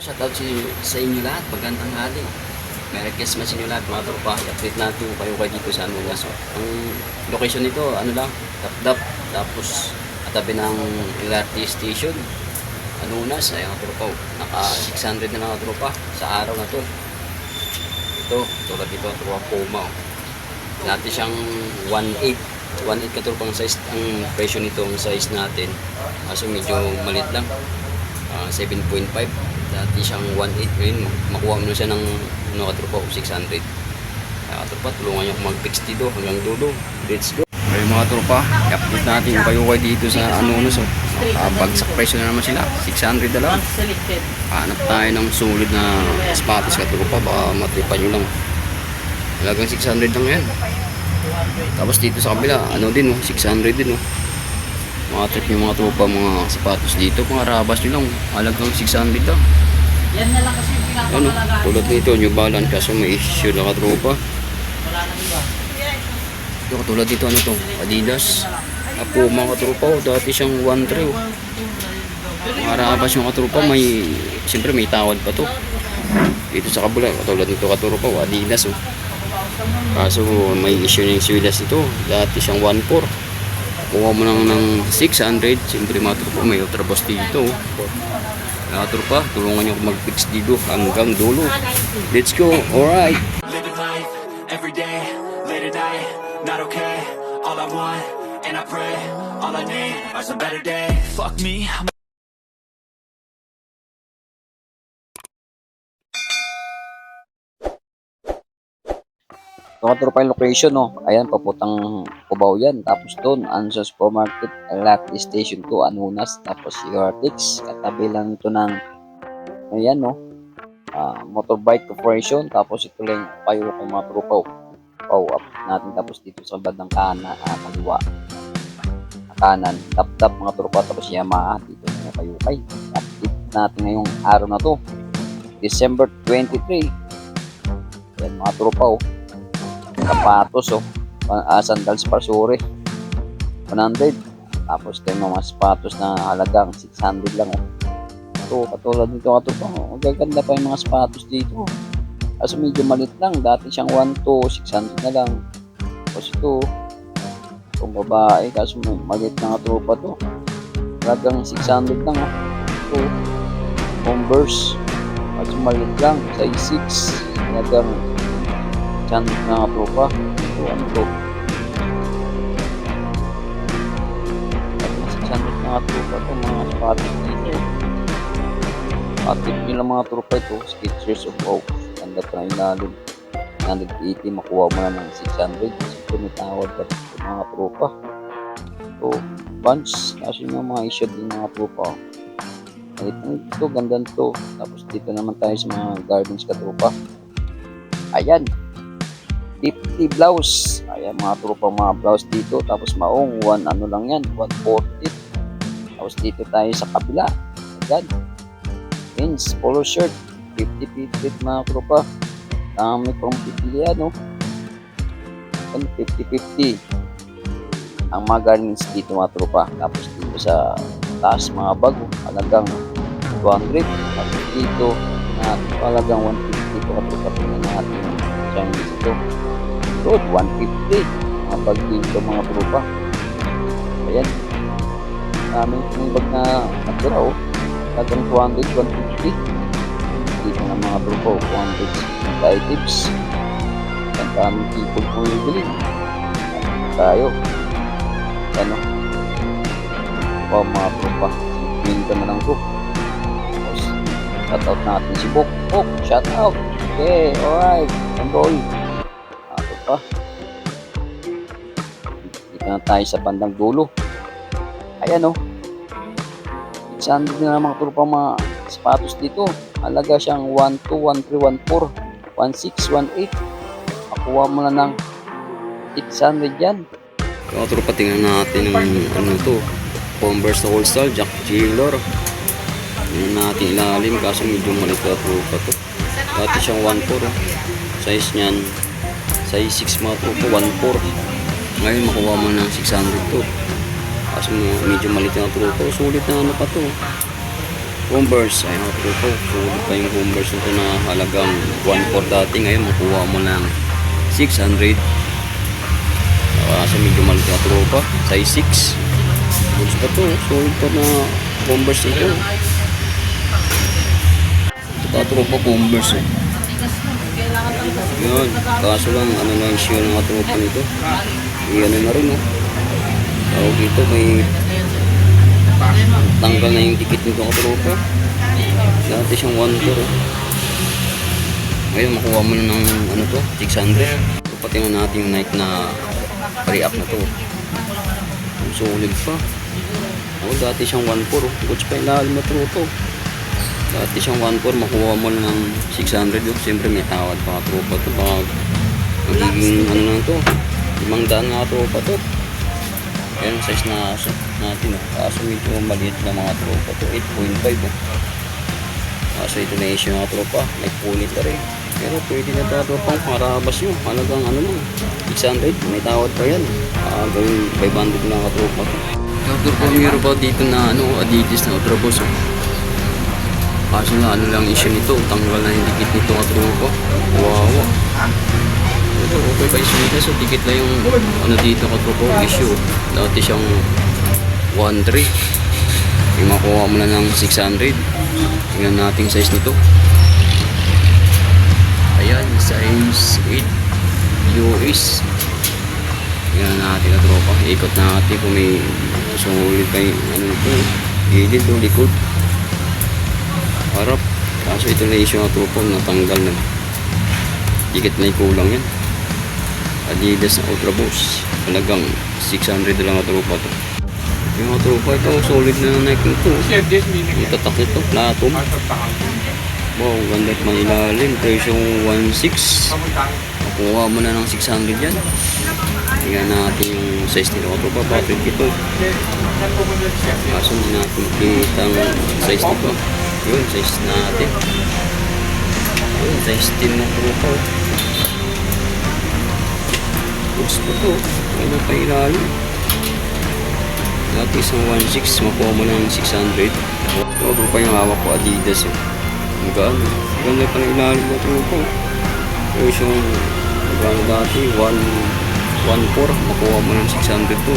Shoutout si, sa inyo lahat, magandang hali. Merry Christmas sa inyo lahat mga tropa. I-update natin kayo kayo dito sa Anunas. So, ang location nito, ano lang, tap-tap. Tapos, katabi ng LRT station. Anunas, ay mga tropa. Naka 600 na mga tropa sa araw na to. Ito, tulad dito, tropa Puma. oh. Dati siyang 1.8. 1.8 katropang size ang presyo nito ang size natin. Kaso medyo malit lang. Ah, 7.5 dati siyang 1.8 ngayon makuha mo siya ng ano katropa 600 kaya katropa tulungan niyo mag-fix dito hanggang dulo. Let's go. Ay mga tropa i-update natin yung kayo kayo dito sa ano ano so ah, bagsak presyo na naman sila. 600 na lang. Selected. hanap tayo ng sulit na sapatos katropa. Baka matripan nyo lang. Halagang 600 lang yan. Tapos dito sa kabila ano din oh 600 din oh mga trip yung mga tropa mga sapatos dito mga rabas nyo lang halagang 600 lang Yan na lang kasi yung ano, pinapamalagaan. tulad nito, New Balance, kaso may issue na katropa. Wala nang iba. Ito, katulad dito, ano to, Adidas. Apo, mga katropa, oh, dati siyang 1.3. Oh. Marabas yung katropa, may, siyempre may tawad pa to. Dito sa kabula, katulad nito katropa, oh, Adidas. Oh. Kaso may issue na yung swilas ito, dati siyang 1.4. Kuha mo lang ng 600, siyempre mga tropa, may ultrabos dito. Mga tropa, tulungan niyo ako mag-fix dito hanggang dulo. Let's go, alright. Living life every day, late at night, not okay. All I want, and I pray, all I need are some better days. Fuck me, I'm Tropa yung location, no? Ayan, paputang Cubao yan. Tapos doon, Ansa Supermarket, LRT Station 2, Anunas. Tapos Yortix, katabi lang ito ng, ayan, no? Ah, motorbike corporation. Tapos ito lang kayo kay mga tropa. Pow up natin. Tapos dito sa bandang kanan, ah, kaliwa. Kanan, tap-tap mga tropa. Tapos Yamaha, dito na kayo kay. Update natin ngayong araw na to. December 23. Ayan, mga tropa, oh sapatos oh. Uh, sandals parsure. 100. Tapos tayo mga sapatos na halagang 600 lang oh. Ito, katulad nito kato pa. Oh. Magaganda pa yung mga sapatos dito. Kaso medyo malit lang. Dati siyang 1 to 600 na lang. Tapos ito, itong babae. Kaso malit na katropa to. Halagang 600 lang oh. Ito, Converse. Kaso malit lang. Size 6. Halagang Chan na tropa. Ito, ano to? At mas chan na tropa to, mga sapatos dito. Active nila mga tropa ito, Skechers of Oak. Ganda pa yung lalim. 180, makuha mo na ng 600. Siyempre may pa ito mga tropa. Ito, bunch. Kasi yung mga issue din mga tropa. Ito, ito, ganda to. Tapos dito naman tayo sa mga gardens ka tropa. Ayan, 50 blouse. Ayan mga tropa mga blouse dito. Tapos maong 1 ano lang yan, 140. Tapos dito tayo sa kabila. Ayan. Jeans, polo shirt. 50-50 mga tropa. Dami pang pipilian no. Ayan, 50-50. Ang mga garments dito mga tropa. Tapos dito sa taas mga bago. Halagang 200. Tapos dito na halagang 150 ito kapag tingnan natin Chinese ito. Road 150. Mga bag dito mga tropa. Ayan. Aming yung bag na natira oh. Tagang 200, 150. Dito ng mga tropa oh. 200 items. Ang daming people po yung bilhin. Tayo. Ano? Oh mga tropa. Simple na lang to. Tapos, shoutout natin si Bok. Bok, shoutout. Okay, alright. Enjoy. Ako pa. Dito na tayo sa bandang dulo. Ayan o. Oh. 600 na lang mga trupa mga sapatos dito. Halaga siyang 1, 2, 1, 3, 1, 4, 1, 6, 1, 8. Makuha mo na ng 600 yan. Mga trupa, tingnan natin yung ano to. Converse na All-Star, Jack Taylor. Tingnan natin ilalim kaso medyo malit na trupa to. Dati siyang 1.4 oh. Size niyan Size 6 mga trupo 1.4 Ngayon makuha mo ng 600 to Kaso medyo malit na trupo Sulit na ano pa to Converse, ayun mga tropa. Sulit pa yung Converse nito na halagang 1.4 dati. Ngayon, makuha mo ng 600. Uh, sa medyo maliit na tropa. Size 6. Goods pa to. Solid pa na Converse ito. Ito pa tropa Converse eh. Yun. Kaso lang, ano lang issue ng mga tropa nito. Iyan na rin oh. Tawag dito, may tanggal na yung dikit nito ka tropa. Dati siyang 1 to. oh. Ngayon, makuha mo na ng ano to, 600. So, patingnan natin yung Nike na react na to. Ang solid pa. Oh, dati siyang 1.4. Oh. Goods pa ilalim na tropa. Dati siyang 1.4, makuha mo na ng 600. Oh. Siyempre may tawad pa tropa to. Baka magiging ano lang to. Limang daan nga tropa to. Ayan ang size na aso natin. Oh. Kaso medyo maliit na mga tropa to. 8.5 oh. Kaso ito na issue mga tropa. May punit na rin. Pero pwede na ito tropa. Marabas yun. Halagang ano lang. 600. May tawad pa yan. Ah, gawin 500 lang mga tropa to. Outdoor po meron ba dito na ano, Adidas na Ultra Boss oh. Kaso na ano lang issue nito. Tanggal na yung dikit nito mga tropa. Wow. Pero okay pa issue nito. So dikit lang yung ano dito ka tropa issue. Dati siyang 1.3. Yung makuha mo na ng 600. Tingnan natin size nito. Ayan, size 8 US. Tingnan natin na tropa. Ikot natin kung may pa yung ano ito. Gilid o likod. Harap. Kaso ito na issue ng tropa. Natanggal na. Dikit na kulang yan. Adidas na Ultra Boost. Halagang 600 lang ang tropa to. Yung mga tropa ito, solid na Nike ito. Yung tatak nito, platum. Wow, ganda at manilalim. Presyo 1.6. Makuha mo na ng 600 yan. Tingnan natin yung size nito. Ito pa, bakit ito? Kaso hindi natin kita ang size nito. Yun, size natin. Yun, size 10 mo tropa. Goods po to. Ano pa ilalim? Dati isang 1.6, makuha mo ng 600. Ito pa yung hawak ko Adidas. Eh. Ang gaan. Ganda pa ng ilalim mo tropa. Tapos yung magkano dati, 1 1.4, makuha mo ng 600 to.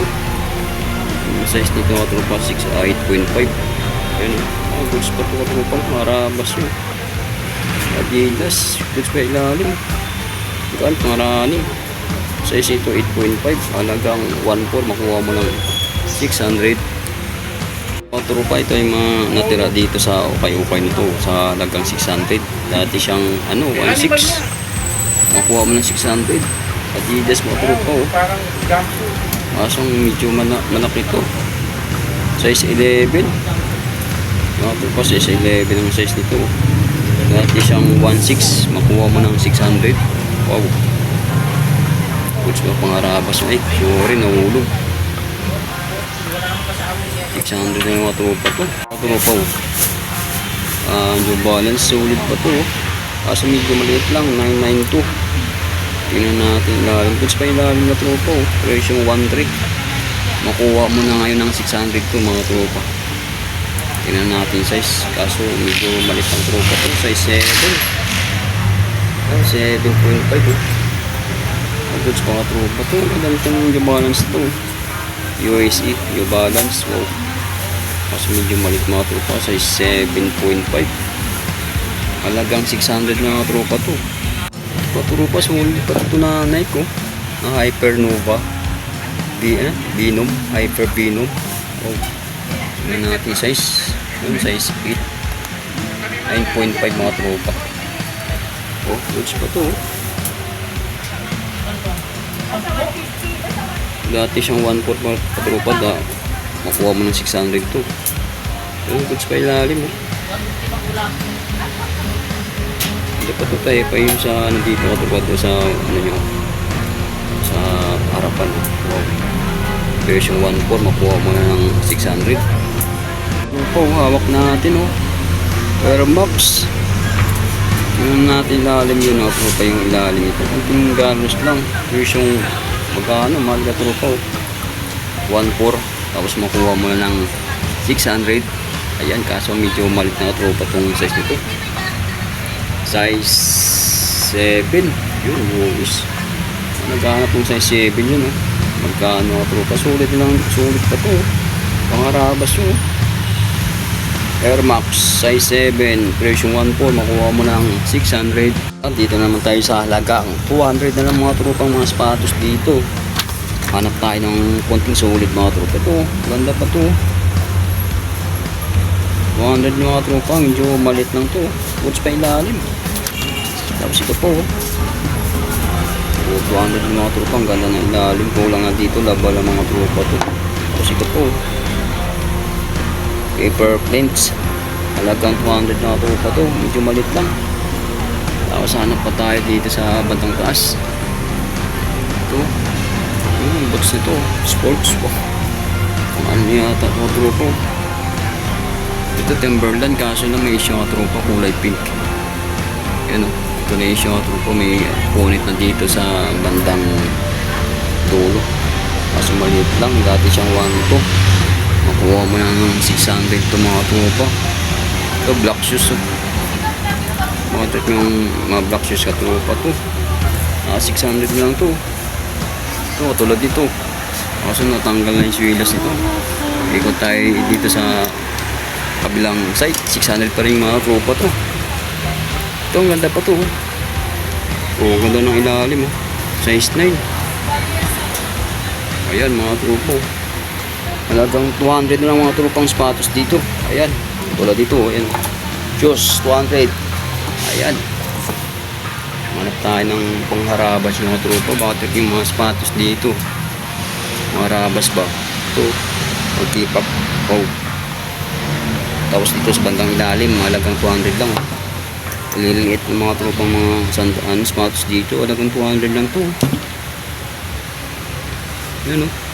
Yung size nito mga tropa, 6, 8.5. Yan, ah, goods pa to mga tropa, marabas yun. Adidas, goods pa ilalim. Gaan, marani. Size ito 8.5, halagang 1.4, makuha mo ng 600. Mga tropa, ito yung mga natira dito sa ukay-ukay nito, sa halagang 600. Dati siyang, ano, 1.6. Makuha mo ng 600. Adidas mo tropa, oh. Parang. Kasong medyo mana malaki to. Size 11. Mga po pa size 11 ang size nito. Dati siyang 1.6. Makuha mo ng 600. Wow. Goods mo pangarabas. Ay, sorry, nahulog. 600 na yung mga tropa to. Mga tropa oh. New Balance, solid pa to. oh. Kaso medyo maliit lang, 992. Tingnan natin ilalim. Goods pa ilalim na tropa oh. Presyo 1.3. Makuha mo na ngayon ng 600 to mga tropa. Tingnan natin size. Kaso medyo maliit ang tropa to. Size 7. Ah, 7.5 oh. Ang goods pa mga tropa to. Ang ito ng New Balance to. USE, New Balance. Wow. Kaso medyo maliit mga tropa. Size 7.5. Halagang 600 na tropa to. Paturo pa sulit pa ito na Nike oh. Na Hypernova. B, ano? Binom. Hyper Binom. Oh. Natin size. Yung size 8. 9.5 mga tropa. Oh, goods pa to. oh. Dati siyang 1 4 mga tropa da. Makuha mo ng 600 to. Yung goods pa ilalim oh. Hindi pa to tayo pa yung sa nandito ka tropa to sa ano nyo sa harapan. Wow. Version 1.4 makuha mo na ng 600. Ano po, hawak natin oh. Air Max. Tingnan natin ilalim yun oh. Ano pa yung ilalim ito. Kunting ganos lang. Version magkano, mahal ka tropa oh. 1.4 tapos makuha mo na ng 600 Ayan, kaso medyo malit na tropa tong size nito. Size 7. Yun, Woolies. Naghahanap ng size 7 yun, oh. Magkano tropa? Sulit lang, sulit pa to. oh. Pangarabas yun, oh. Air Max size 7, presyo 1.4, makuha mo ng 600. At dito naman tayo sa halagang 200 na lang mga tropang mga sapatos dito. Hanap tayo ng konting solid mga tropa to. Ganda pa to. 200 yung mga tropa, medyo malit lang to. Boots pa ilalim. Tapos ito po. Oh, 200 yung mga tropa, ang ganda ng ilalim. Kulang nga dito, laba lang mga tropa to. Tapos ito po. Paper plates. Halagang 200 na tropa to. Medyo malit lang. Tapos hanap pa tayo dito sa bandang taas. Ito. Yung box nito. Sports po. Kung ano yata ito tropa. Ito Timberland kaso na may isang tropa kulay pink. Yan o. Ito na isang tropa may punit na dito sa bandang dulo. Kaso maliit lang. Dati siyang 1 to. Makuha mo na ng 600 to mga tropa. Ito black shoes oh. Mga trip yung mga black shoes ka tropa to. Ah, 600 lang to. Ito tulad dito. Kaso natanggal na yung swilas nito. Ikot tayo dito sa kabilang site. 600 pa rin mga tropa to. Ito ang ganda pa to. oh. Oh, ganda ng ilalim oh. Size 9. Ayan mga tropa. oh. Halagang 200 na lang mga tropang sapatos dito. Ayan. Tulad dito. Ayan. Shoes, 200. Ayan. Manap tayo ng pangharabas mga tropa. Bakit yung mga sapatos dito? Mga harabas ba? Ito. Mag-keep-up. Oh. Tapos dito sa bandang ilalim, halagang 200 lang. Liliit ng mga tropang mga sand, ano, sapatos dito. Halagang 200 lang to. Yan oh.